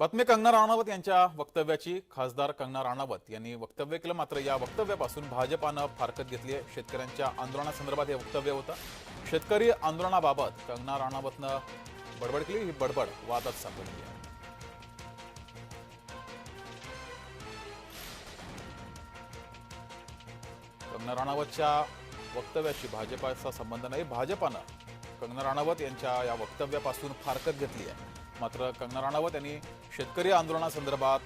बातमी कंगना राणावत यांच्या वक्तव्याची खासदार कंगना राणावत यांनी वक्तव्य केलं मात्र या वक्तव्यापासून भाजपानं फारकत घेतली आहे. शेतकऱ्यांच्या आंदोलनासंदर्भात हे वक्तव्य होतं. शेतकरी आंदोलनाबाबत कंगना राणावतनं बडबड केली. ही बडबड वादात सापडली आहे. कंगना राणावतच्या वक्तव्याशी भाजपाचा संबंध नाही. भाजपानं कंगना राणावत यांच्या या वक्तव्यापासून फारकत घेतली आहे. मात्र कंगना राणावत यांनी शेतकरी आंदोलनासंदर्भात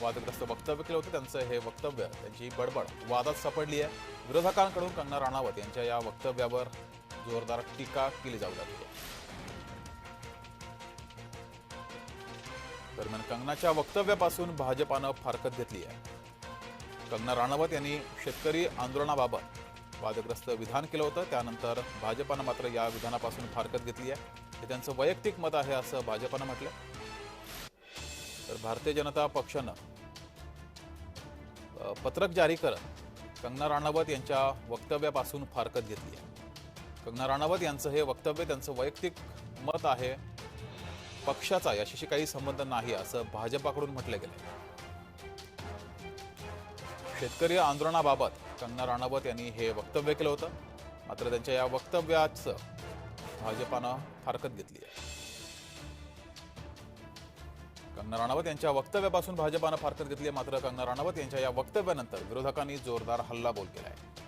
वादग्रस्त वक्तव्य केलं होतं. त्यांचं हे वक्तव्य त्यांची बडबड वादात सापडली आहे विरोधकांकडून कंगना राणावत यांच्या या वक्तव्यावर जोरदार टीका केली जाऊ लागली. आहे दरम्यान कंगनाच्या वक्तव्यापासून भाजपानं फारकत घेतली आहे कंगना राणावत यांनी शेतकरी आंदोलनाबाबत वादग्रस्त विधान केलं होतं. त्यानंतर भाजपानं मात्र या विधानापासून फारकत घेतली आहे. हे त्यांचं वैयक्तिक मत आहे असं भाजपानं म्हटलं तर भारतीय जनता पक्षानं पत्रक जारी करत कंगना राणावत यांच्या वक्तव्यापासून फारकत घेतली आहे. कंगना राणावत यांचं हे वक्तव्य त्यांचं वैयक्तिक मत आहे. पक्षाचा याच्याशी काही संबंध नाही असं भाजपाकडून म्हटलं गेलं शेतकरी आंदोलनाबाबत कंगना राणावत यांनी हे वक्तव्य केलं होतं. मात्र त्यांच्या या वक्तव्याचं भाजपानं फारकत घेतली आहे. कंगना राणावत यांच्या वक्तव्यापासून भाजपानं फारकत घेतली आहे. मात्र कंगना राणावत यांच्या या वक्तव्यानंतर विरोधकांनी जोरदार हल्लाबोल केला आहे